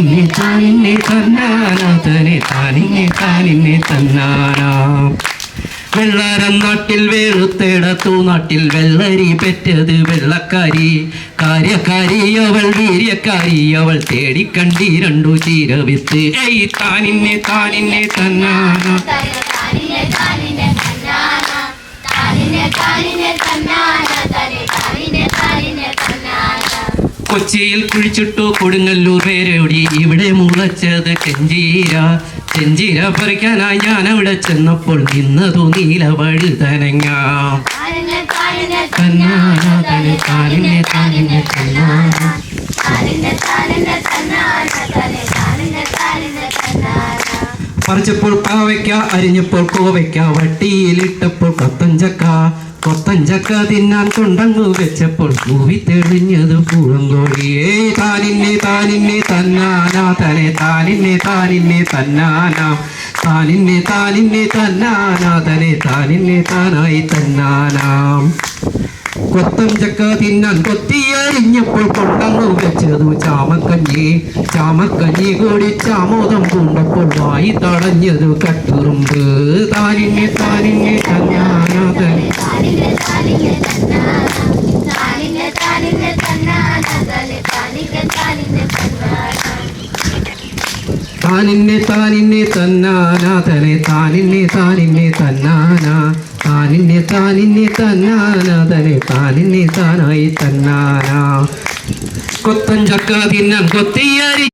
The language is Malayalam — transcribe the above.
താനിന്നെ താനിന്നെ തന്നാനാ തനെ താനിന്നെ താനിന്നെ തന്നാനാ. വെള്ളാരം നാട്ടിൽ വേറുത്തേടത്തു നാട്ടിൽ വെള്ളരി പെറ്റത് വെള്ളക്കാരി. കാര്യക്കാരി അവൾ വീര്യക്കാരി അവൾ തേടിക്കണ്ടി രണ്ടു ചീരവിത്ത്. ഏയ് താനിന്നെ താനിന്നെ തന്നാന. കൊച്ചിയിൽ കുഴിച്ചിട്ടു കൊടുങ്ങല്ലൂർ പേരോടി. ഇവിടെ മുളച്ചത് ചെഞ്ചീര. ചെഞ്ചീര പറിക്കാനായി ഞാൻ അവിടെ ചെന്നപ്പോൾ നിന്നതു നീല വഴുതനങ്ങ. പറിച്ചപ്പോൾ കാവയ്ക്ക അരിഞ്ഞപ്പോൾ കോവയ്ക്ക വട്ടിയിലിട്ടപ്പോൾ കൊത്തഞ്ചക്ക കൊത്തഞ്ചക്ക തിന്നാൻ കൊണ്ടങ്ങു വെച്ചപ്പോൾ പൂവി തെളിഞ്ഞത് പൂവങ്കോഴിയേ താനിന്നെ താനിന്നെ തന്നാനാ തനെ താനിന്നെ താനിന്നെ തന്നാനാ താനിന്നെ താനിന്നെ തന്നാനാ തനെ താനിന്നെ താനായി തന്നാനാം. കൊത്തം ചക്ക തിന്നാൻ കൊത്തിയറിഞ്ഞപ്പോൾ കൊണ്ടങ്ങു വെച്ചതു ചാമക്കഞ്ഞി ചാമക്കഞ്ഞി കൂടി ചാമോദം പൂണ്ടപ്പോൾ വായി തടഞ്ഞതു കട്ടുറുമ്പ്. താനിന്നെ താനിന്നെ തന്നാനാ താനിനെ താനിന്നെ താനിന്നെ തന്നാനാ. തനെ താനിന്നെ താനിന്നെ തന്നാനാ. താനിന്നെ താനിന്നെ തന്നാനാ. തനെ താനിന്നെ താനായി തന്നാനാ. കൊത്തൻ ചക്ക തിന്നാൻ കൊത്തിയരി